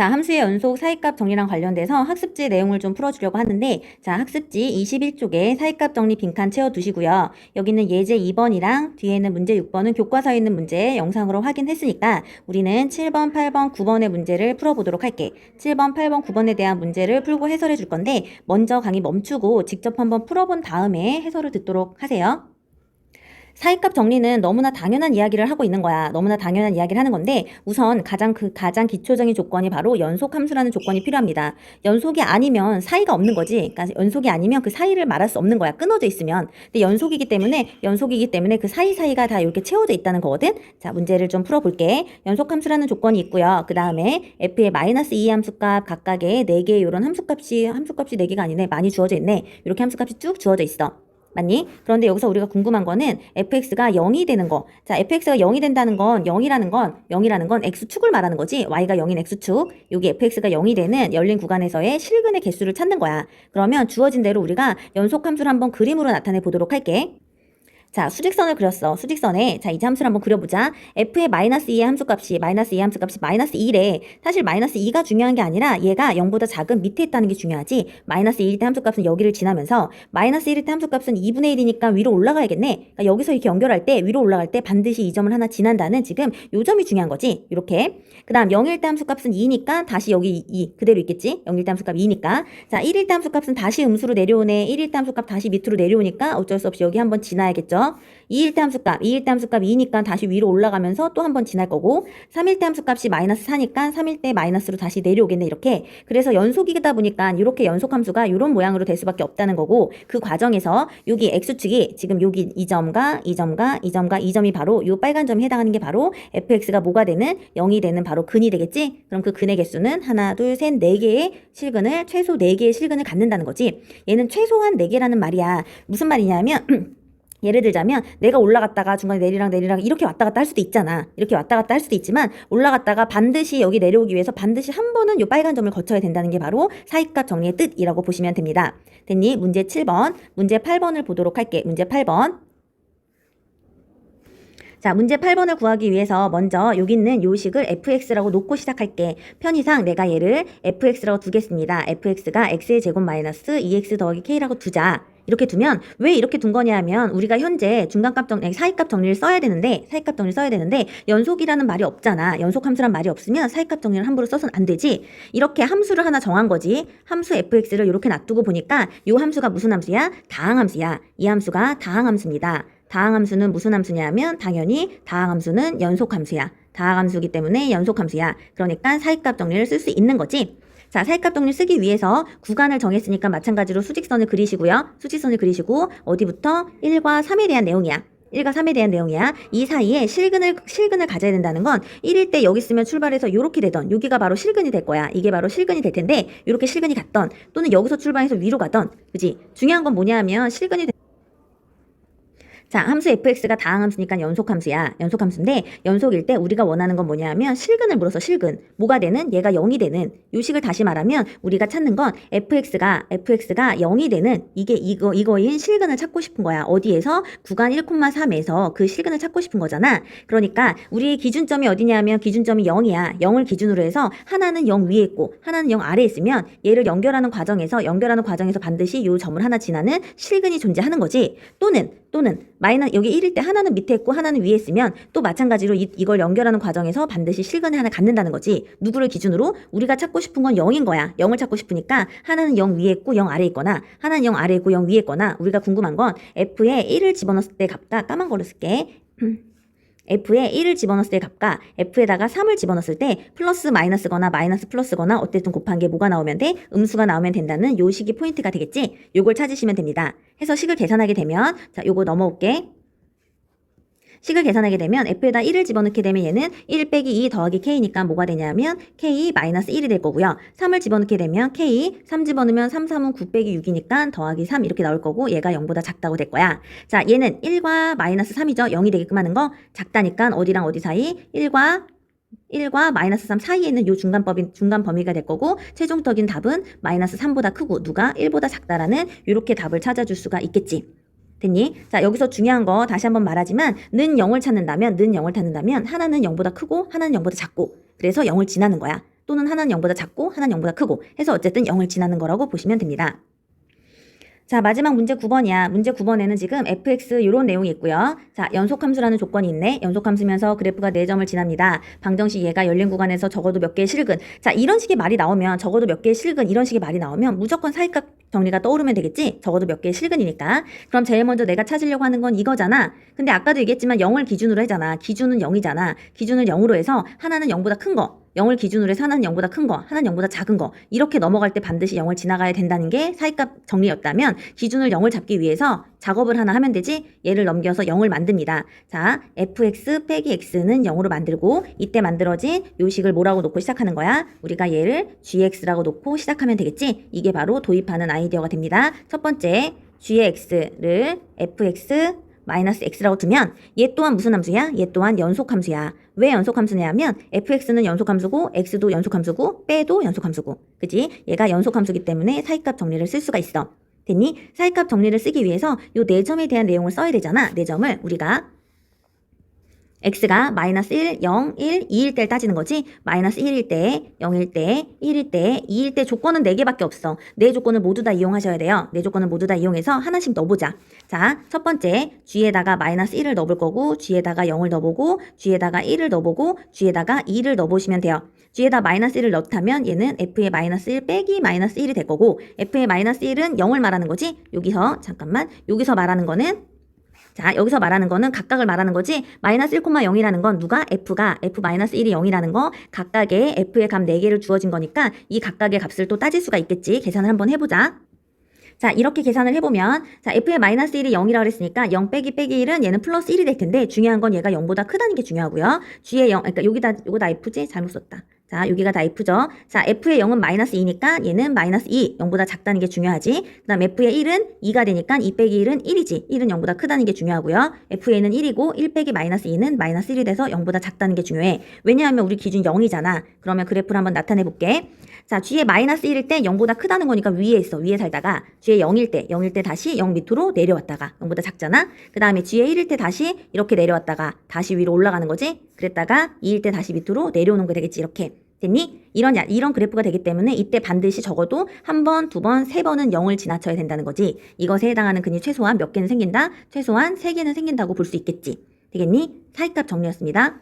자, 함수의 연속 사이값 정리랑 관련돼서 학습지 내용을 좀 풀어주려고 하는데, 자, 학습지 21쪽에 사이값 정리 빈칸 채워두시고요. 여기는 예제 2번이랑 뒤에는 문제 6번은 교과서에 있는 문제 영상으로 확인했으니까 우리는 7번, 8번, 9번의 문제를 풀어보도록 할게. 7번, 8번, 9번에 대한 문제를 풀고 해설해 줄 건데, 먼저 강의 멈추고 직접 한번 풀어본 다음에 해설을 듣도록 하세요. 사이값 정리는 너무나 당연한 이야기를 하고 있는 거야. 너무나 당연한 이야기를 하는 건데 우선 가장 그 가장 기초적인 조건이 바로 연속 함수라는 조건이 필요합니다. 연속이 아니면 사이가 없는 거지. 그러니까 연속이 아니면 그 사이를 말할 수 없는 거야. 끊어져 있으면. 근데 연속이기 때문에 연속이기 때문에 그 사이 사이가 다 이렇게 채워져 있다는 거거든. 자, 문제를 좀 풀어 볼게. 연속 함수라는 조건이 있고요. 그 다음에 f의 마이너스 2 함수값 각각의 4개의 이런 함수값이 함수값이 4개가 아니네. 많이 주어져 있네. 이렇게 함수값이 쭉 주어져 있어. 맞니? 그런데 여기서 우리가 궁금한 거는 fx가 0이 되는 거. 자, fx가 0이 된다는 건 0이라는 건 0이라는 건 x축을 말하는 거지. y가 0인 x축. 여기 fx가 0이 되는 열린 구간에서의 실근의 개수를 찾는 거야. 그러면 주어진 대로 우리가 연속 함수를 한번 그림으로 나타내 보도록 할게. 자, 수직선을 그렸어. 수직선에. 자, 이제 함수를 한번 그려보자. f의 마이너스 2의 함수값이, 마이너스 2의 함수값이 마이너스 2래. 사실 마이너스 2가 중요한 게 아니라 얘가 0보다 작은 밑에 있다는 게 중요하지. 마이너스 1일 때 함수값은 여기를 지나면서 마이너스 1일 때 함수값은 2분의 1이니까 위로 올라가야겠네. 그러니까 여기서 이렇게 연결할 때, 위로 올라갈 때 반드시 이 점을 하나 지난다는 지금 요 점이 중요한 거지. 이렇게. 그 다음 0일 때 함수값은 2니까 다시 여기 2 그대로 있겠지. 0일 때 함수값 2니까. 자, 1일 때 함수값은 다시 음수로 내려오네. 1일 때 함수값 다시 밑으로 내려오니까 어쩔 수 없이 여기 한번 지나야겠죠. 2일 때 함수값, 2일 때 함수값 2니까 다시 위로 올라가면서 또 한 번 지날 거고 3일 때 함수값이 마이너스 4니까 3일 때 마이너스로 다시 내려오겠네 이렇게. 그래서 연속이다 보니까 이렇게 연속 함수가 이런 모양으로 될 수밖에 없다는 거고 그 과정에서 여기 x축이 지금 여기 이 점과 이 점과 이 점과 이 점이 바로 이 빨간 점에 해당하는 게 바로 fx가 뭐가 되는 0이 되는 바로 근이 되겠지? 그럼 그 근의 개수는 하나 둘 셋 네 개의 실근을 최소 네 개의 실근을 갖는다는 거지. 얘는 최소한 네 개라는 말이야. 무슨 말이냐면 예를 들자면 내가 올라갔다가 중간에 내리랑 내리랑 이렇게 왔다 갔다 할 수도 있잖아. 이렇게 왔다 갔다 할 수도 있지만 올라갔다가 반드시 여기 내려오기 위해서 반드시 한 번은 요 빨간 점을 거쳐야 된다는 게 바로 사이값 정리의 뜻이라고 보시면 됩니다. 됐니? 문제 7번, 문제 8번을 보도록 할게. 문제 8번. 자, 문제 8번을 구하기 위해서 먼저 여기 있는 요식을 fx라고 놓고 시작할게. 편의상 내가 얘를 fx라고 두겠습니다. fx가 x의 제곱 마이너스 2x 더하기 k라고 두자. 이렇게 두면 왜 이렇게 둔 거냐 하면 우리가 현재 중간값 정리, 사이값 정리를 써야 되는데 사이값 정리를 써야 되는데 연속이라는 말이 없잖아. 연속 함수란 말이 없으면 사이값 정리를 함부로 써서는 안 되지. 이렇게 함수를 하나 정한 거지. 함수 fx를 이렇게 놔두고 보니까 이 함수가 무슨 함수야? 다항함수야. 이 함수가 다항함수입니다. 다항함수는 무슨 함수냐면 당연히 다항함수는 연속함수야. 다항함수기 때문에 연속함수야. 그러니까 사이값 정리를 쓸 수 있는 거지. 자, 사이값 정리 쓰기 위해서 구간을 정했으니까 마찬가지로 수직선을 그리시고요. 수직선을 그리시고 어디부터 1과 3에 대한 내용이야. 1과 3에 대한 내용이야. 이 사이에 실근을 실근을 가져야 된다는 건 1일 때 여기 있으면 출발해서 이렇게 되던 여기가 바로 실근이 될 거야. 이게 바로 실근이 될 텐데 이렇게 실근이 갔던 또는 여기서 출발해서 위로 가던 그지? 중요한 건 뭐냐 하면 실근이 되... 자, 함수 fx가 다항 함수니까 연속 함수야. 연속 함수인데 연속일 때 우리가 원하는 건 뭐냐 하면 실근을 물어서 실근. 뭐가 되는? 얘가 0이 되는. 요식을 다시 말하면 우리가 찾는 건 fx가 fx가 0이 되는 이게 이거 이거인 실근을 찾고 싶은 거야. 어디에서? 구간 1,3에서 그 실근을 찾고 싶은 거잖아. 그러니까 우리의 기준점이 어디냐면 기준점이 0이야. 0을 기준으로 해서 하나는 0 위에 있고 하나는 0 아래에 있으면 얘를 연결하는 과정에서 연결하는 과정에서 반드시 요 점을 하나 지나는 실근이 존재하는 거지. 또는 또는 마이너 여기 1일 때 하나는 밑에 있고 하나는 위에 있으면 또 마찬가지로 이, 이걸 연결하는 과정에서 반드시 실근을 하나 갖는다는 거지. 누구를 기준으로 우리가 찾고 싶은 건 0인 거야. 0을 찾고 싶으니까 하나는 0 위에 있고 0 아래에 있거나 하나는 0 아래에 있고 0 위에 있거나 우리가 궁금한 건 f에 1을 집어넣었을 때 값과 까만 걸로 쓸게. F에 1을 집어넣었을 때 값과 f에다가 3을 집어넣었을 때 플러스 마이너스거나 마이너스 플러스거나 어쨌든 곱한 게 뭐가 나오면 돼? 음수가 나오면 된다는 요 식이 포인트가 되겠지? 요걸 찾으시면 됩니다. 해서 식을 계산하게 되면 자 요거 넘어올게. 식을 계산하게 되면 f에다 1을 집어넣게 되면 얘는 1 빼기 2 더하기 k니까 뭐가 되냐면 k 마이너스 1이 될 거고요. 3을 집어넣게 되면 k 3 집어넣으면 3, 3은 9 빼기 6이니까 더하기 3 이렇게 나올 거고 얘가 0보다 작다고 될 거야. 자 얘는 1과 마이너스 3이죠. 0이 되게끔 하는 거 작다니까 어디랑 어디 사이 1과 1과 마이너스 3 사이에 있는 요 중간 범위, 중간 범위가 될 거고 최종적인 답은 마이너스 3보다 크고 누가 1보다 작다라는 이렇게 답을 찾아줄 수가 있겠지. 됐니? 자, 여기서 중요한 거 다시 한번 말하지만 는 0을 찾는다면 는 0을 찾는다면 하나는 0보다 크고 하나는 0보다 작고 그래서 0을 지나는 거야. 또는 하나는 0보다 작고 하나는 0보다 크고 해서 어쨌든 0을 지나는 거라고 보시면 됩니다. 자, 마지막 문제 9번이야. 문제 9번에는 지금 fx 이런 내용이 있고요. 자, 연속함수라는 조건이 있네. 연속함수면서 그래프가 4점을 지납니다. 방정식 얘가 열린 구간에서 적어도 몇 개의 실근. 자, 이런 식의 말이 나오면 적어도 몇 개의 실근 이런 식의 말이 나오면 무조건 사이값 정리가 떠오르면 되겠지? 적어도 몇 개의 실근이니까. 그럼 제일 먼저 내가 찾으려고 하는 건 이거잖아. 근데 아까도 얘기했지만 0을 기준으로 하잖아. 기준은 0이잖아. 기준을 0으로 해서 하나는 0보다 큰 거. 0을 기준으로 해서 하나는 0보다 큰 거, 하나는 0보다 작은 거 이렇게 넘어갈 때 반드시 0을 지나가야 된다는 게 사이값 정리였다면 기준을 0을 잡기 위해서 작업을 하나 하면 되지 얘를 넘겨서 0을 만듭니다. 자, fx 빼기 x는 0으로 만들고 이때 만들어진 요식을 뭐라고 놓고 시작하는 거야? 우리가 얘를 gx라고 놓고 시작하면 되겠지? 이게 바로 도입하는 아이디어가 됩니다. 첫 번째 g의 x를 fx 마이너스 x라고 두면 얘 또한 무슨 함수야? 얘 또한 연속 함수야. 왜 연속 함수냐면 fx는 연속 함수고 x도 연속 함수고 빼도 연속 함수고 그지? 얘가 연속 함수기 때문에 사이값 정리를 쓸 수가 있어. 됐니? 사이값 정리를 쓰기 위해서 요 4점에 대한 내용을 써야 되잖아. 4점을 우리가 x가 마이너스 1, 0, 1, 2일 때 따지는 거지. 마이너스 1일 때, 0일 때, 1일 때, 2일 때 조건은 4개밖에 없어. 네 조건을 모두 다 이용하셔야 돼요. 네 조건을 모두 다 이용해서 하나씩 넣어보자. 자, 첫 번째, g에다가 마이너스 1을 넣어볼 거고, g에다가 0을 넣어보고, g에다가 1을 넣어보고, g에다가 2를 넣어보시면 돼요. g에다 마이너스 1을 넣다면 얘는 f의 마이너스 1 빼기 마이너스 1이 될 거고, f의 마이너스 1은 0을 말하는 거지. 여기서, 잠깐만, 여기서 말하는 거는 자, 여기서 말하는 거는 각각을 말하는 거지. 마이너스 1,0이라는 건 누가 f가 f-1이 0이라는 거 각각의 f의 값 4개를 주어진 거니까 이 각각의 값을 또 따질 수가 있겠지. 계산을 한번 해보자. 자, 이렇게 계산을 해보면, 자, f의 마이너스 1이 0이라고 그랬으니까 0 빼기 빼기 1은 얘는 플러스 1이 될 텐데 중요한 건 얘가 0보다 크다는 게 중요하고요. g의 0, 그러니까 여기다, 요거 다 f지? 잘못 썼다. 자, 여기가 다 f죠. 자, f의 0은 마이너스 2니까 얘는 마이너스 2, 0보다 작다는 게 중요하지. 그 다음 f의 1은 2가 되니까 2 빼기 1은 1이지. 1은 0보다 크다는 게 중요하고요. f의 는 1이고 1 빼기 마이너스 2는 마이너스 1이 돼서 0보다 작다는 게 중요해. 왜냐하면 우리 기준 0이잖아. 그러면 그래프를 한번 나타내 볼게. 자, g의 마이너스 1일 때 0보다 크다는 거니까 위에 있어. 위에 살다가 g의 0일 때, 0일 때 다시 0 밑으로 내려왔다가 0보다 작잖아. 그 다음에 g의 1일 때 다시 이렇게 내려왔다가 다시 위로 올라가는 거지. 그랬다가 2일 때 다시 밑으로 내려오는 거 되겠지. 이렇게. 됐니? 이런, 야- 이런 그래프가 되기 때문에 이때 반드시 적어도 한 번, 두 번, 세 번은 0을 지나쳐야 된다는 거지. 이것에 해당하는 근이 최소한 몇 개는 생긴다? 최소한 세 개는 생긴다고 볼 수 있겠지. 되겠니? 사이값 정리였습니다.